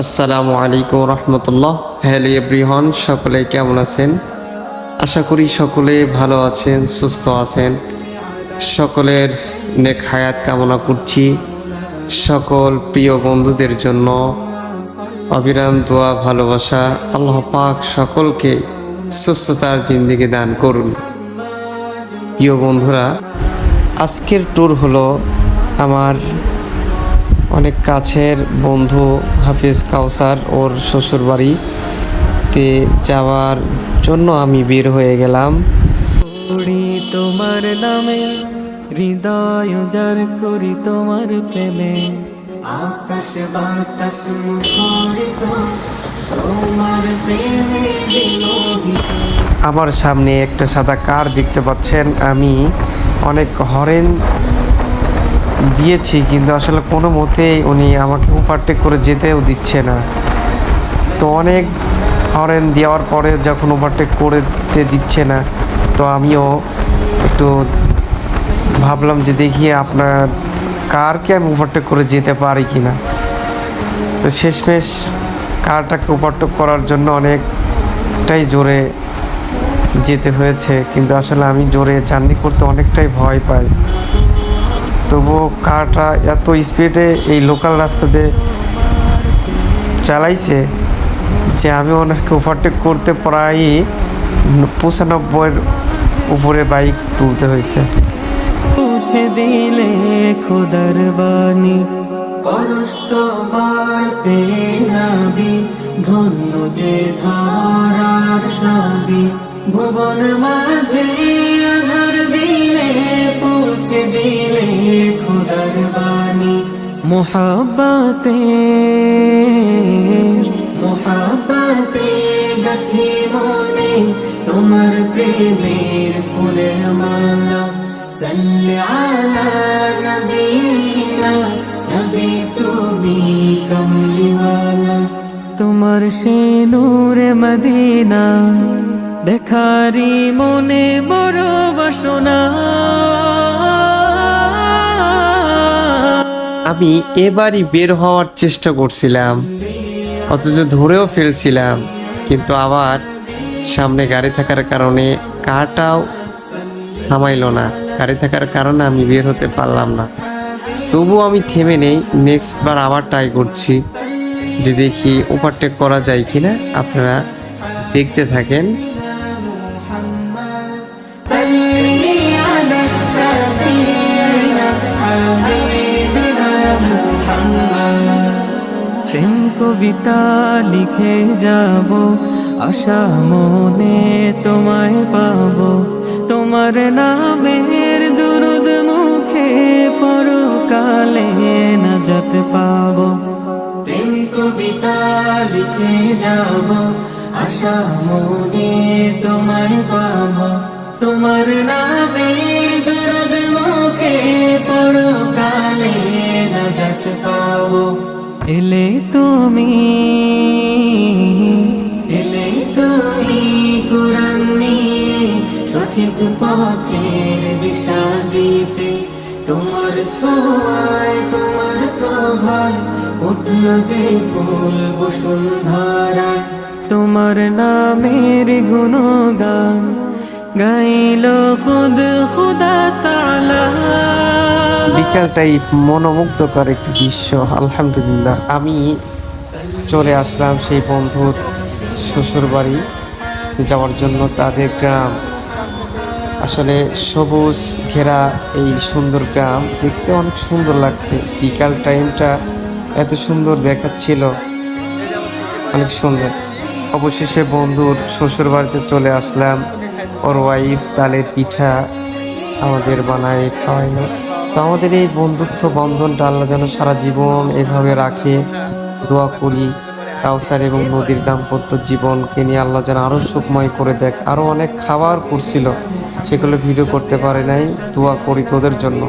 আসসালামু আলাইকুম রহমতুল্লাহ। হ্যালো এভরিহন সকলে কেমন আছেন? আশা করি সকলে ভালো আছেন, সুস্থ আছেন। সকলের নেক হায়াত কামনা করছি। সকল প্রিয় বন্ধুদের জন্য অবিরাম দোয়া, ভালোবাসা, আল্লাহ পাক সকলকে সুস্থতার জিন্দিগি দান করুন। প্রিয় বন্ধুরা, আজকের ট্যুর হলো আমার অনেক কাছের বন্ধু হাফিজ কাউসার ওর শ্বশুর বাড়িতে যাওয়ার জন্য আমি বের হয়ে গেলাম। তোমার নামে, হৃদয় করি তোমার প্রেমে। আকাশ বাতাস মুখরিত, তোমার প্রেমে আমার সামনে একটা সাদা কার দেখতে পাচ্ছেন। আমি অনেক হরেন দিয়েছি, কিন্তু আসলে কোনো মতেই উনি আমাকে ওভারটেক করে যেতেও দিচ্ছে না। তো অনেক হরেন দেওয়ার পরে যখন ওভারটেক করতে দিচ্ছে না, তো আমিও একটু ভাবলাম যে দেখি আপনার কারকে আমি ওভারটেক করে যেতে পারি কি না তো শেষমেশ কারটাকে ওভারটেক করার জন্য অনেকটাই জোরে যেতে হয়েছে। কিন্তু আসলে আমি জোরে জার্নি করতে অনেকটাই ভয় পাই। তবুও কারটা এত স্পিডে এই লোকাল রাস্তাতে চালাইছে যে আমি ওনাকে ওভারটেক করতে প্রায়ই পঁচানব্বইয়ের উপরে বাইক তুলতে হয়েছে। মুছে দিলে খোদার বাণী পরশ তোমার পেনাবি ধন্য যে ধরার সবই ভুবন মাঝে আধার দিলে পৌঁছে দিলে খোদার বাণী মোহাব্বতে মোহাব্বতে গাথি মনে তোমার প্রেমের ফুলের মালা সাল্লি আলা নবীনা নবী তুমি কমলিওয়ালা তোমার সে নূরে মদিনা দেখারি মনে বড় বাসনা। আমি এবারই বের হওয়ার চেষ্টা করছিলাম অথচ ধরেও ফেলছিলাম কিন্তু আবার সামনে গাড়ি থাকার কারণে কারটাও থামাইলো না। গাড়ি থাকার কারণে আমি বের হতে পারলাম না। তবু আমি থেমে নেই। নেক্সট বার আবার ট্রাই করছি। যে দেখি ওভারটেক করা যায় কি না আপনারা দেখতে থাকেন। কবিতা লিখে যাব, আশা মনে তোমায় পাবো। তোমার নামের দুরুদ মুখে পরকালে নাজাত পাব। প্রেম কবিতা লিখে যাব আশা মনে তোমায় পাব। তোমার নামের দুরুদ মুখে পরকালে নাজাত পাব। এলে তুমি সঠিক পথের দিশা দিতে তোমার ছোঁয়ায়, তোমার প্রভায় উঠল যে ফুল বসুন্ধরায়। তোমার নামের গুণগান গাইল খুদ খুদা তালা। বিকালটাই মনোমুগ্ধকর একটি দৃশ্য, আলহামদুলিল্লাহ। আমি চলে আসলাম সেই বন্ধুর শ্বশুর বাড়ি যাওয়ার জন্য তাদের গ্রাম। আসলে সবুজ ঘেরা এই সুন্দর গ্রাম দেখতে অনেক সুন্দর লাগছে। বিকাল টাইমটা এত সুন্দর দেখাচ্ছিল। অনেক সুন্দর। অবশেষে বন্ধুর শ্বশুর বাড়িতে চলে আসলাম। ওর ওয়াইফ তালের পিঠা আমাদের বানায় খাওয়াইলো। তো আমাদের এই বন্ধুত্ব বন্ধনটা আল্লাহ যেন সারা জীবন এভাবে রাখে। দোয়া করি কাউসার এবং নদীর দাম্পত্য জীবনকে নিয়ে আল্লাহ যেন আরও সুখময় করে দেখ। আরও অনেক খাবার করছিল। সেগুলো ভিডিও করতে পারে নাই দোয়া করি তোদের জন্য।